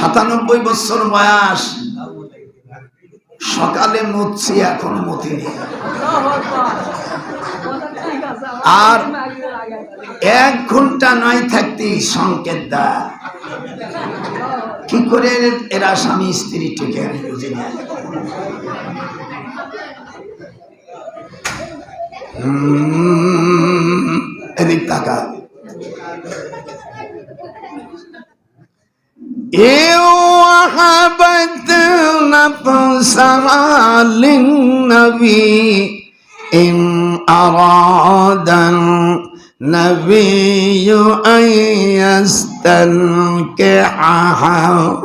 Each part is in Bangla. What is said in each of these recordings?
সাতানব্বই বছর বয়স। সকালে মুচ্ছি এখন মতিনি। আর এক ঘণ্টা নয় থাকতেই সংকেত দা কি করে এরা স্বামী স্ত্রী টিকে আমি বুঝি না। এদিক তাকা وهبت نفسها للنبي إن أراد النبي أن يستنكحها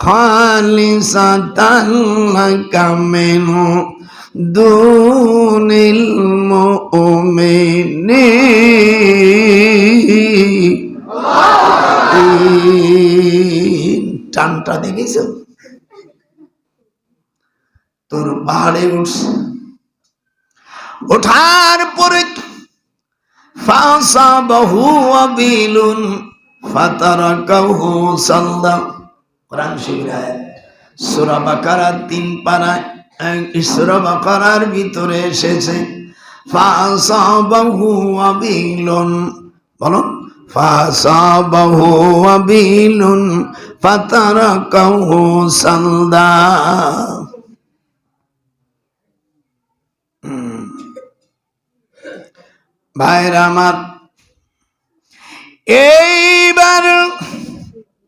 خالصة لك منه دون المؤمنين টানটা দেখেছ? তোর পাহাড়ে উঠছে ওঠার পরে ফাঁসা বহু বাকারার ভিতরে এসেছে, ফাঁসা বহু আবিলুন। বলো فأصابه وبيل فتركه صلدا ভাইরা আমার এইবার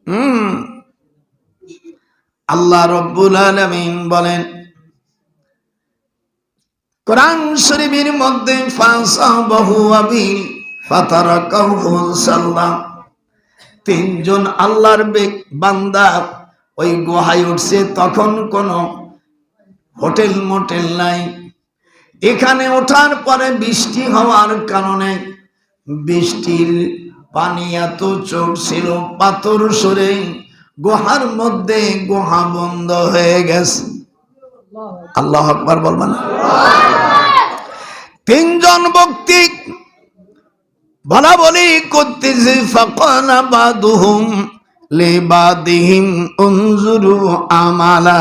হুম আল্লাহ রব্বুল আলমিন বলেন কোরআন শরীফের মধ্যে ফাঁসা বহু আবিল তিনজন আল্লাহর বান্দা ওই গুহায় উঠছে, তখন কোন হোটেল মোটেল নাই। এখানে ওঠার পরে বৃষ্টি হওয়ার কারণে বৃষ্টির পানি এত চোখ ছিল, পাথর সরে গুহার মধ্যে গুহা বন্ধ হয়ে গেছে। আল্লাহ আকবার বলবেন তিনজন ব্যক্তি বলা বলি করতেছে ফকানা বাদুহুম আমালা।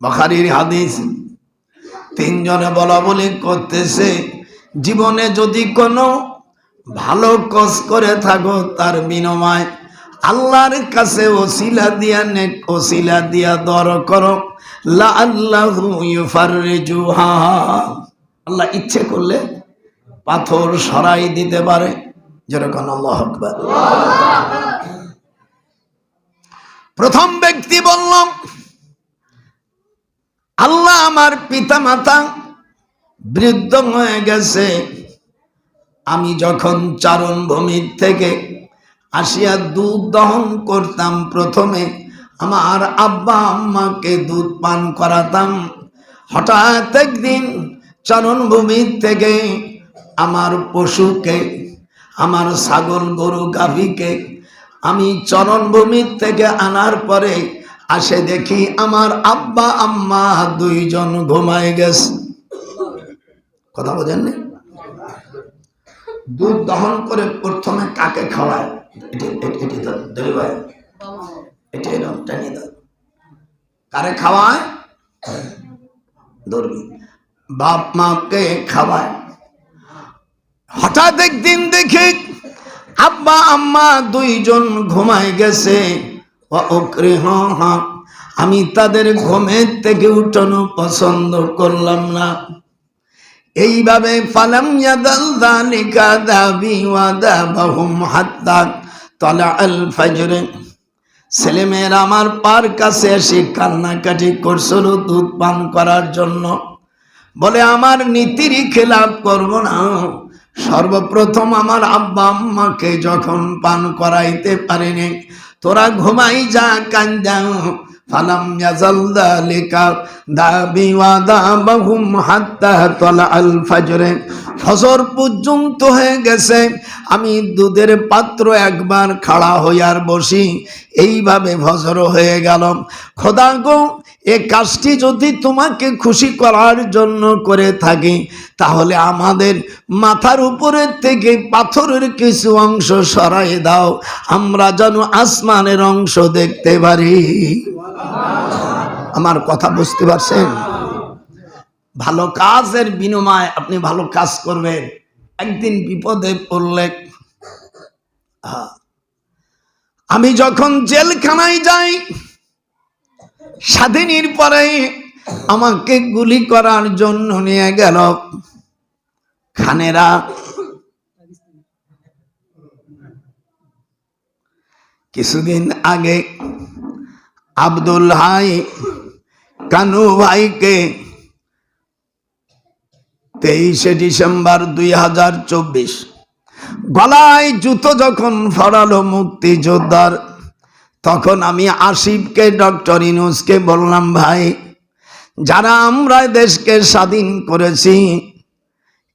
বখারির হাদিস, তিনজনে বলা বলি করতেছে জীবনে যদি কোনো ভালো কস করে থাকো, তার বিনিময় আল্লাহর কাছে ওসিলা দিয়া, নেক ওসিলা দিয়া দর করো। লা আল্লাহ আল্লাহ ইচ্ছে করলে পাথর সরাই দিতে পারে। যেরকম আল্লাহ আকবার। প্রথম ব্যক্তি বললাম আল্লাহ আমার পিতা মাতা বৃদ্ধ হয়ে গেছে। আমি যখন চারণ ভূমির থেকে আসিয়া দুধ দহন করতাম প্রথমে, আমার আব্বা আম্মাকে দুধ পান করাতাম। হঠাৎ একদিন চারণ ভূমির থেকে আমার পশুকে, আমার ছাগল গরু গাভীকে আমি চরণভূমির থেকে আনার পরে আসে দেখি আমার আব্বা, আম্মা দুইজন ঘুমায় গেছে। কথা বোঝেননি? দুধ দহন করে প্রথমে কাকে খাওয়ায়? খাওয়ায়? বাপ মাকে খাওয়ায়। হঠাৎ একদিন দেখি আব্বা, আম্মা দুইজন ঘুমায় গেছে। আমি তাদের ঘুমের থেকে উঠানো পছন্দ করলাম না। এইভাবে ফালাম ইয়াদাল যালিকা দাবি আল ফজরে। ছেলেমেয়েরা আমার পার কাছে এসে কান্নাকাটি করছিল দুধ পান করার জন্য। বলে, আমার নীতিরই খেলাপ করব না। সর্বপ্রথম আমার আব্বা আম্মাকে যখন পান করাইতে পারেনি, তোরা ঘুমাই যা কান্দা ফালাম ইয়াজাল যালিকা দাবি ওয়া হাত্তা তালা আল ফজরে। ফজর পর্যন্ত হয়ে গেছে, আমি দুধের পাত্র একবার খাড়া হইয়ার বসি। এইভাবে ফজর হয়ে গেল। খোদা গো এ কাজটি যদি তোমাকে খুশি করার জন্য করে থাকি, তাহলে আমাদের মাথার উপরের থেকে পাথরের কিছু অংশ সরাই দাও, আমরা যেন আসমানের অংশ দেখতে পারি। আমার কথা বুঝতে পারছেন? ভালো কাজের বিনিময়ে আপনি ভালো কাজ করবেন। একদিন বিপদে পড়লে আমি যখন জেলখানায় যাই স্বাধীনের পরে আমাকে গুলি করার জন্য নিয়ে গেল খানেরা। কিছুদিন আগে আব্দুল হাই কানু ভাইকে তেইশে ডিসেম্বর দুই হাজার চব্বিশ, গলায় জুতো যখন ফরালো মুক্তিযোদ্ধার তখন আমি আসিফকে, ডক্টর ইনুসকে বললাম, ভাই, যারা আমরা দেশকে স্বাধীন করেছি,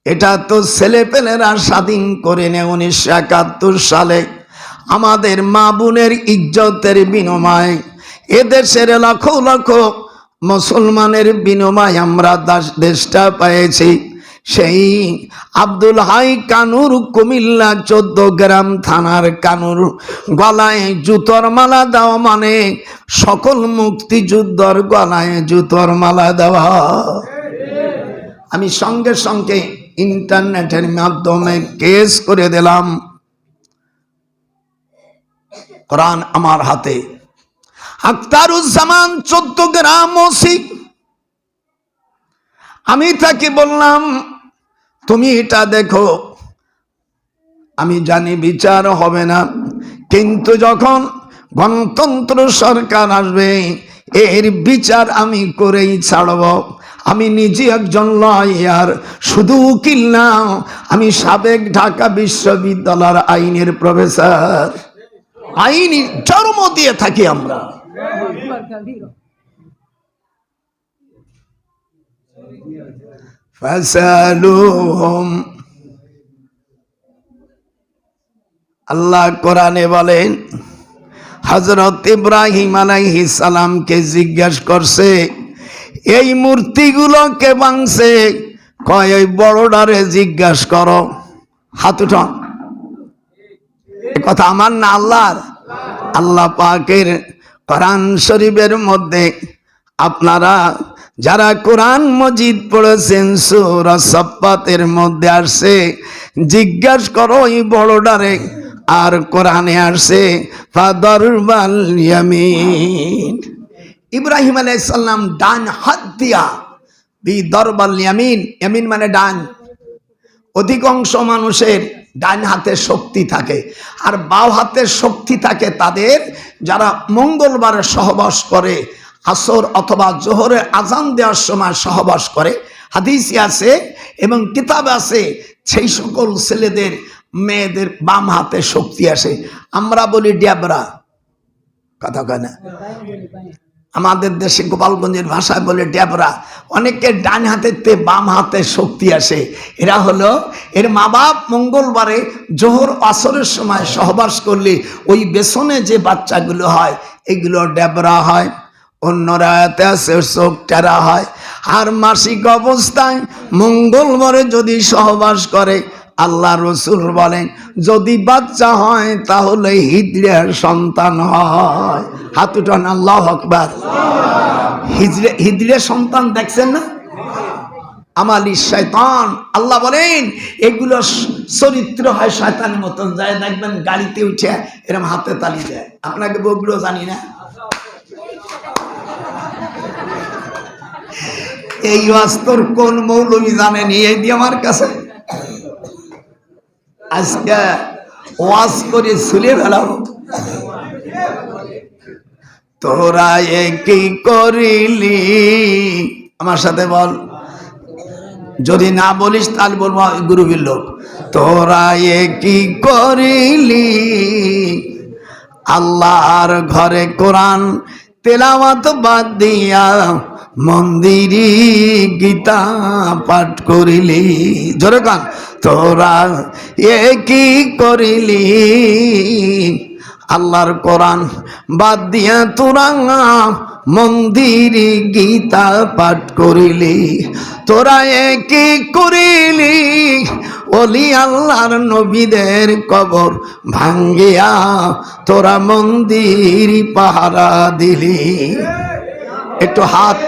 এটা তো ছেলেপেলেরা স্বাধীন করে নে উনিশশো একাত্তর সালে। আমাদের মা বোনের ইজ্জতের বিনিময় এদেশের লক্ষ লক্ষ মুসলমানের বিনিময় আমরা দেশটা পেয়েছি। সেই আব্দুল হাই কানুর কুমিল্লা চোদ্দ গ্রাম থানার কানুর। গলায় জুতোর মালা দেওয়া মানে সকল মুক্তিযুদ্ধর গলায় জুতোর মালা দেওয়া। আমি সঙ্গে সঙ্গে ইন্টারনেটের মাধ্যমে কেস করে দিলাম। কোরআন আমার হাতে। আক্তারুজ্জামান চোদ্দ গ্রাম ওসি আমি তাকে বললাম, তুমি এটা দেখো। আমি জানি বিচার হবে না, কিন্তু যখন গণতন্ত্র সরকার আসবে, এর বিচার আমি করেই ছাড়ব। আমি নিজে একজন লয়ার শুধু উকিল না, আমি সাবেক ঢাকা বিশ্ববিদ্যালয়ের আইনের প্রফেসর। আইনি জন্ম দিয়ে থাকি আমরা। ফাসালুহুম। আল্লাহ কোরআনে বলেন হজরত ইব্রাহিম আলাইহিস সালামকে জিজ্ঞাসা করছে, এই মূর্তিগুলোকে ভাঙছে? কয়, ওই বড়ডারে জিজ্ঞাসা করো। হাত উঠান কথা আমার না আল্লাহর? আল্লাহ পাকের কোরআন শরীফের মধ্যে আপনারা যারা কোরআন মজিদ পড়েছেন, সুরা সপ্পাতের মধ্যে আসছে, জিজ্ঞাস করো ওই বড়ডারে আর কোরআনে আসছে ফাদর বাল ইয়ামিন। ইব্রাহিম আলাইসাল্লাম ডান হাত দিয়া, বি দরবাল ইয়ামিন ইয়ামিন মানে ডান। অধিকাংশ মানুষের ডান হাতে শক্তি থাকে, আর বাও হাতের শক্তি থাকে তাদের যারা মঙ্গলবারে সহবাস করে আসর অথবা জোহরে আজান দেওয়ার সময় সহবাস করে। হাদিসি আছে এবং কিতাব আছে, সেই সকল ছেলেদের, মেয়েদের বাম হাতে শক্তি আসে। আমরা বলি ড্যাবরা কথা কয় না? আমাদের দেশে গোপালগঞ্জের ভাষায় বলে ড্যাবরা অনেকের ডান হাতের তে বাম হাতে শক্তি আসে। এরা হলো, এর মা বাপ মঙ্গলবারে জোহর আসরের সময় সহবাস করলে ওই বেসনে যে বাচ্চাগুলো হয়, এগুলো ড্যাবরা হয়। অন্য রায়াতে আছে চোখ টেরা হয়। আর মাসিক অবস্থায় মঙ্গলবারে যদি সহবাস করে, আল্লাহ রসুল বলেন, যদি বাচ্চা হয়, তাহলে হিজড়ের সন্তান হয়। হাত উঠান, আল্লাহ আকবার। হিজড়ে সন্তান দেখছেন না? আমালি শয়তান, আল্লাহ বলেন, এগুলো চরিত্র হয় শয়তানের মতন। যায় দেখবেন গাড়িতে উঠে এরকম হাতে তালি দেয়। আপনাকে বগুলো জানি না? এই বাস্তর কোন মৌলবী জানেনি এই দিয়ে আমার কাছে। আজকে ওয়াজ করে ছুলে ফেলাবো তোরা কি করিলি? আমার সাথে বল। যদি না বলিস, তাহলে বলব গুরুবীর লোক। তোরা কি করিলি? আল্লাহর ঘরে কোরআন তেলাওয়াত বাদ দিয়া মন্দিরি গীতা পাঠ করিলি। জোরে কান তোরা এ কি করিলি? আল্লাহর কোরআন বাদ দিয়া তোরা মন্দিরে গীতা পাঠ করিলি। তোরা এ কি করিলি? অলি আল্লাহর নবীদের কবর ভাঙ্গিয়া তোরা মন্দির পাহারা দিলি। একটু হাত,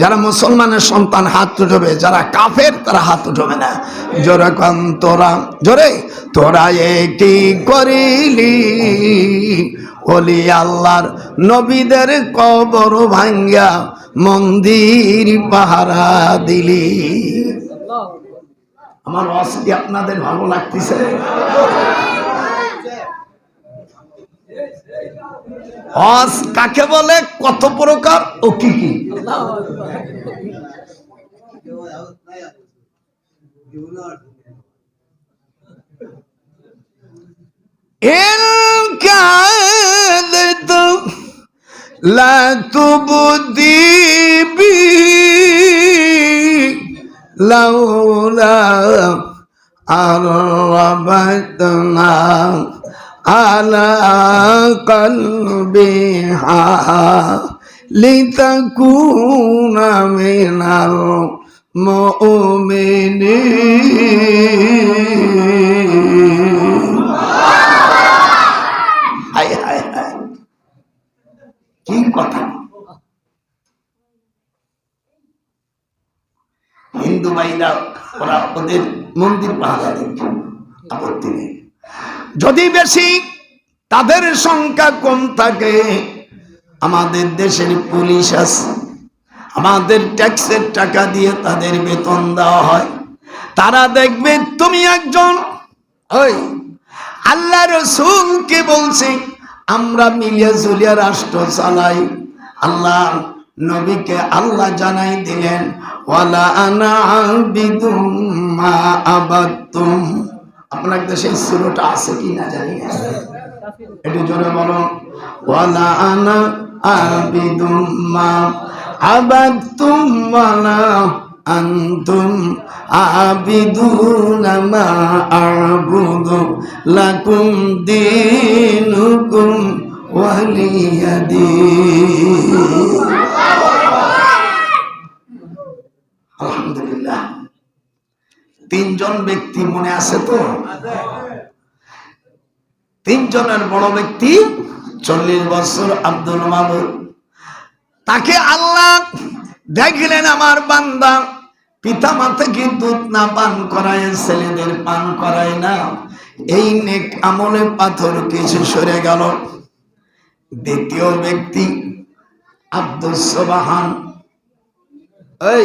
যারা মুসলমানের সন্তান হাত উঠবে, যারা কাফের, তারা হাত উঠবে না। জোরে তোরা জোরে, তোরা এটি করিলি। ওলি আল্লাহর নবীদের কবর ভাঙ্গা মন্দির পাহারা দিলি। আমার অস্তি আপনাদের ভালো লাগতেছে? হজ কাকে বলে কত প্রকার ও কি কি? লাতুবুদি বি লাউলা আর রবাতনা على قلبها لتكون من المؤمنين হায় হায় হায় কি কথা হিন্দু ভাইরা ওরা ওদের মন্দির পাহারা দেখে আপত্তি নেই যদি বেশি তাদের সংখ্যা কম থাকে, আমাদের দেশের পুলিশ আছে, আমাদের ট্যাক্সের টাকা দিয়ে তাদের বেতন দেওয়া হয়। তারা দেখবে তুমি একজন, ওই আল্লাহ রসুলকে বলছে, আমরা মিলিয়া জুলিয়া রাষ্ট্র চালাই। আল্লাহ নবীকে আল্লাহ জানাই দিলেন, ওয়ালা আনা মা আবাদতুম। আপনার দেশে সুরটা আছে কি না জানি না। একটু জোরে বলো ওয়ালা আনা আনতুম মা লাকুম দীনুকুম ওয়ালিয়াদিন আলহামদুলিল্লাহ। তিনজন ব্যক্তি মনে আছে তো? তিনজনের বড় ব্যক্তি চল্লিশ বছর আব্দুল মামুদ তাকে আল্লাহ দেখলেন আমার বান্দা। পিতা মাতাকে দুধ না পান করায়, ছেলেদের পান করায় না? এই নেক আমলে পাথর কিছু সরে গেল। দ্বিতীয় ব্যক্তি আব্দুল সোবাহান। এই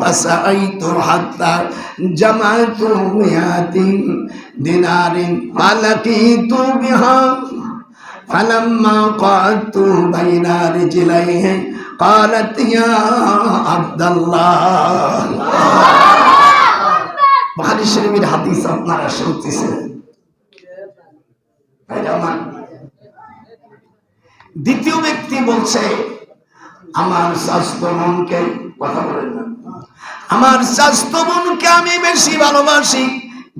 فسعيت حتى جمعت مئات دينار فلقيت بها فلما قعدت بين رجليه قالت يا عبد الله বুখারী শরীফের হাদিস আপনারা শুনতেছেন ভাইরা আমার, দ্বিতীয় ব্যক্তি বলছে আমার স্বাস্থ্য মনকে কথা বলেন না। আমার স্বাস্থ্য মনকে আমি বেশি ভালোবাসি।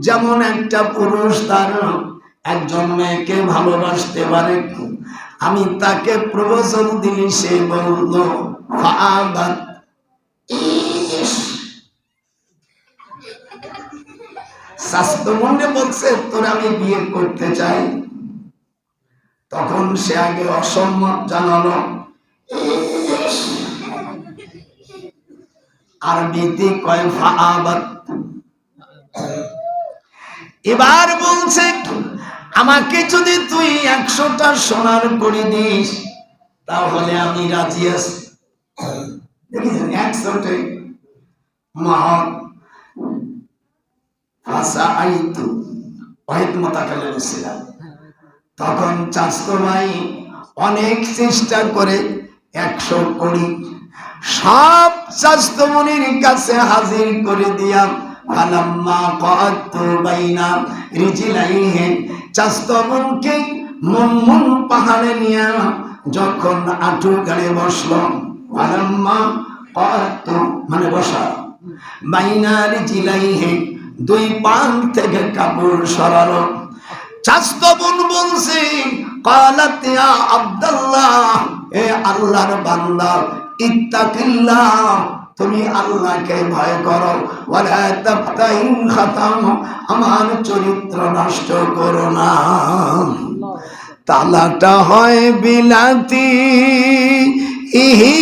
যেমন একটা পুরুষ, তার একজন মেয়েকে ভালোবাসতে পারে আমি তাকে প্রবচন দিলি সে বলল ফাআবাদ। স্বাস্থ্য মনে বলছে, তোর আমি বিয়ে করতে চাই। তখন সে আগে অসম্মত জানালো। এবার বলছে, আমাকে যদি তুই একশোটা সোনার করে দিস, তাহলে আমি রাজি আছি। দেখি ছোটে মহৎ। তখন অনেক চেষ্টা করে একশো কুড়ি সব মনির কাছে হাজির করে দিয়া ফালাম্মা কআতু বাইনা রিজিলাইহি। চাষতো মনকে পাহাড়ে নিয়ে যখন আঁটু গাড়ে বসল। ফালাম্মা কআতু মানে দুই পান থেকে কাপড় সরালো। চাস্ত বোন বলছে, কালাত ইয়া আব্দুল্লাহ, এ আল্লাহর বান্দা ইত্তাকিল্লাহ, তুমি আল্লাহকে ভয় করো। আমার চরিত্র নষ্ট করো না। তালাটা হয় বিলাতি ইহি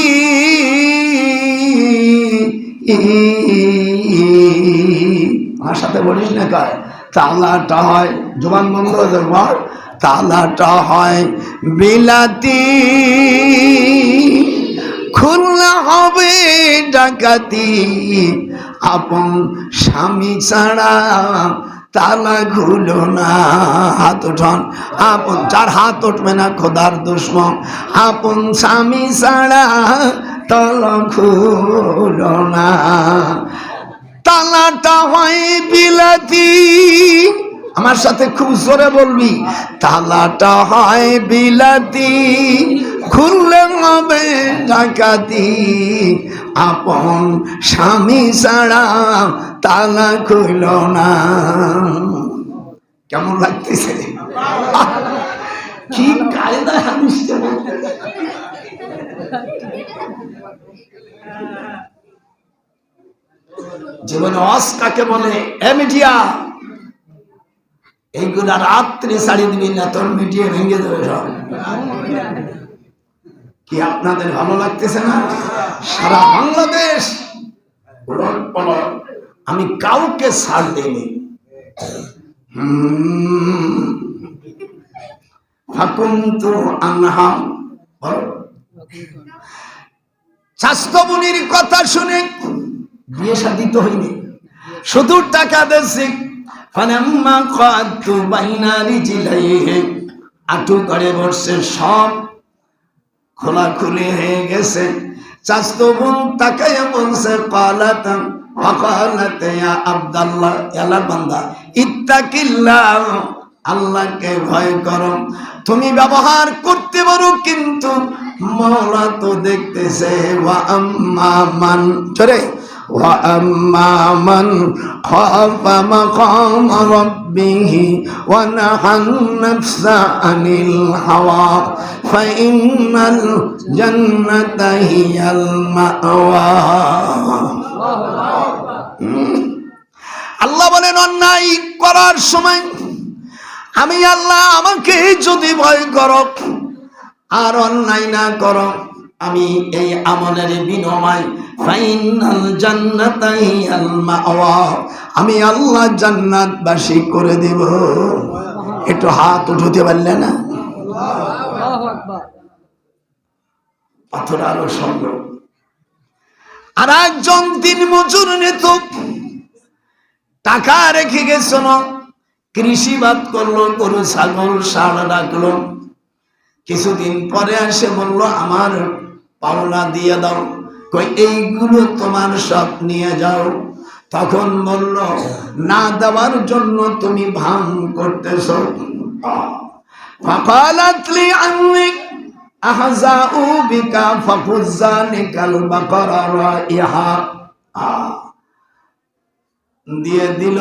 আমার সাথে বলিস না কয় তালাটা হয় জবান বন্ধ তালাটা হয় বিলাতি খুলনা হবে ডাকাতি। আপন স্বামী ছাড়া তালা খুলো না, হাত উঠান আপন যার হাত উঠবে না, খোদার দুশ্মন। আপন স্বামী ছাড়া তালা খুলো না। তালাটা হয় বিলাতি। আমার সাথে খুব জোরে বলবি, তালাটা হয় বিলাতি। খুললে হবে ডাকাতি। আপন স্বামী ছাড়া তালা খুইল না। কেমন লাগতেছে? কি কায়দা হাদিসটা জীবনে অস বলে? এ মিডিয়া। এইগুলা রাত্রে সারি দিবি না তোর মিডিয়া ভেঙে দেবে সব। কি আপনাদের ভালো লাগতেছে না? সারা বাংলাদেশ আমি কাউকে ছাড় দিইনি। বলো। কথা শুনে বিয়ে শাদি তো হয়নি। শুধু টাকা দেশে আটু করে বসছে সব খোলা খুলি হয়ে গেছে। চাস্ত বোন তাকাইয়া বলছে পালাতাম আব্দুল্লাহ, ইয়ালা বান্দা, ইত্তাকিল্লাহ, আল্লাহকে ভয় করো। তুমি ব্যবহার করতে পারো, কিন্তু মৌলা তো দেখতেছে মান। চলে মান খাফা মাকাম রাব্বিহি ওয়া নাহান নাফসা আনিল হাওয়া ফাইন্নাল জান্নাতা হিয়াল মাওয়া আল্লাহ বলেন, অন্যায় করার সময় আমি আল্লাহ আমাকে যদি ভয় করো আর অন্যায় না করো আমি এই আমলের বিনিময় ফাইনাল জান্নাতাই আল মাওয়া। আমি আল্লাহ জান্নাতবাসী করে দেব। একটু হাত উঠতে পারলে না? পাথর আরও সঙ্গে আর একজন দিন মজুর নেত টাকা রেখে গেছিল কৃষিবাদ করল গরু ছাগল ষাঁড় রাখল কিছুদিন পরে এসে বলল আমার পাওনা দিয়ে দাও। কই, এইগুলো তোমার সব নিয়ে যাও। তখন বলল, না দেওয়ার জন্য তুমি ভাঙ করতেছ। ফাকালাতলি দিয়ে দিল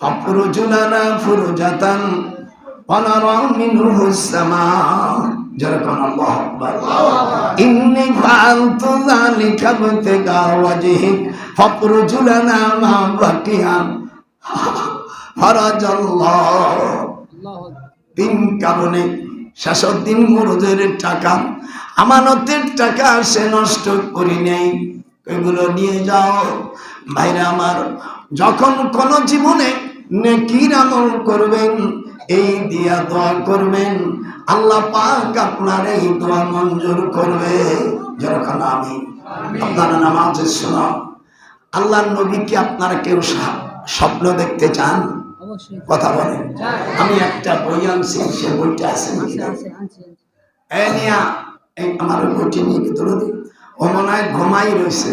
ফাফুরুজুলানা ফুরুজাতান অনারা মিনহু যেরকম আল্লাহ আকবার। ইন্নি ফাআলতু যালিকা ইবতিগা ওয়াজহিক ফাফরুজুলানা মা বাকিয়া। ফারাজাল্লাহ তিন কারণে শেষদ্দিন মুরুদের টাকা আমানতের টাকা সে নষ্ট করি নেই। এগুলো নিয়ে যাও। ভাইরা আমার যখন কোন জীবনে নেকির আমল করবেন এই দিয়া দোয়া করবেন। আল্লাহ পাক আপনার এই দোয়া মঞ্জুর করবে। যেরকম আমি আপনারা নামাজে শোনা। আল্লাহ নবীকে আপনারা কেউ স্বপ্ন দেখতে চান? কথা বলেন। আমি একটা বই আনছি সে বইটা আছে আমার বইটি নিয়ে কি তুলে ও মনে হয় ঘুমাই রয়েছে।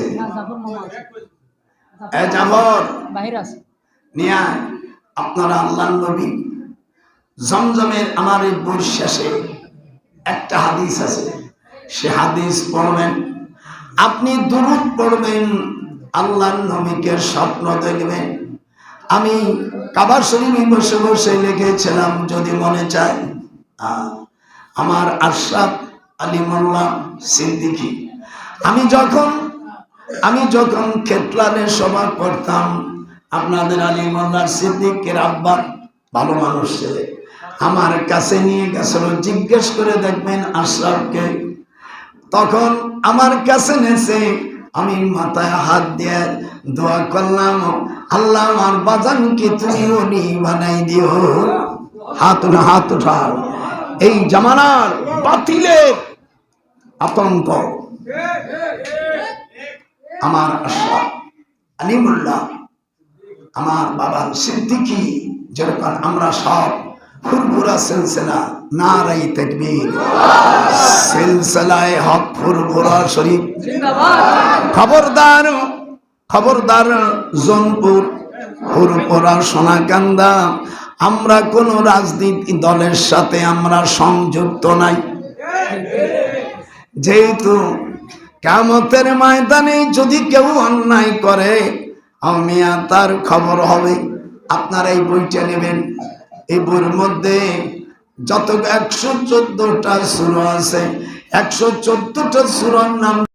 এ যাবর নিয়া আপনারা আল্লাহ নবী জমজমের আমার এই শেষে একটা হাদিস আছে। সে হাদিস পড়বেন, আপনি দুরুদ পড়বেন আল্লাহ নবীকে স্বপ্ন দেখবেন। আমি কাবার শরীফে বসে বসে লিখেছিলাম, যদি মনে চায় আমার আশরাফ আলী মোল্লা সিদ্দিকী, আমি যখন আমি যখন খেতলানে সভা করতাম, আপনাদের আলী মোল্লার সিদ্দিকের আব্বা, ভালো মানুষ ছেলে। আমার কাছে নিয়ে গেছিল, জিজ্ঞেস করে দেখবেন আশরাফকে। তখন আমার কাছে নেছে, আমি মাথায় হাত দিয়ে দোয়া করলাম, আল্লাহ আমার বাজানকে তুমি উনি বানাই দিও। হাত উঠা হাত উঠাও এই জামানার বাতিলের আতঙ্ক। আমার আশা আলিমুল্লাহ, আমার বাবা সিদ্দিকি, যেরকম আমরা সব ফুরফুরা সিলসিলা, নারাই তাকবীর। সিলসিলায় হক ফুরফুরা শরীফ। খবরদার খবরদার জনপুর ফুরফুরা সোনাকান্দা। আমরা কোন রাজনীতি দলের সাথে আমরা সংযুক্ত নাই। যেহেতু কামতের ময়দানে যদি কেউ অন্যায় করে আমিয়া তার খবর হবে। আপনারা এই বইটা নেবেন। এই বইয়ের মধ্যে যত একশো চোদ্দটা সুর আছে একশো চোদ্দটা সুরার নাম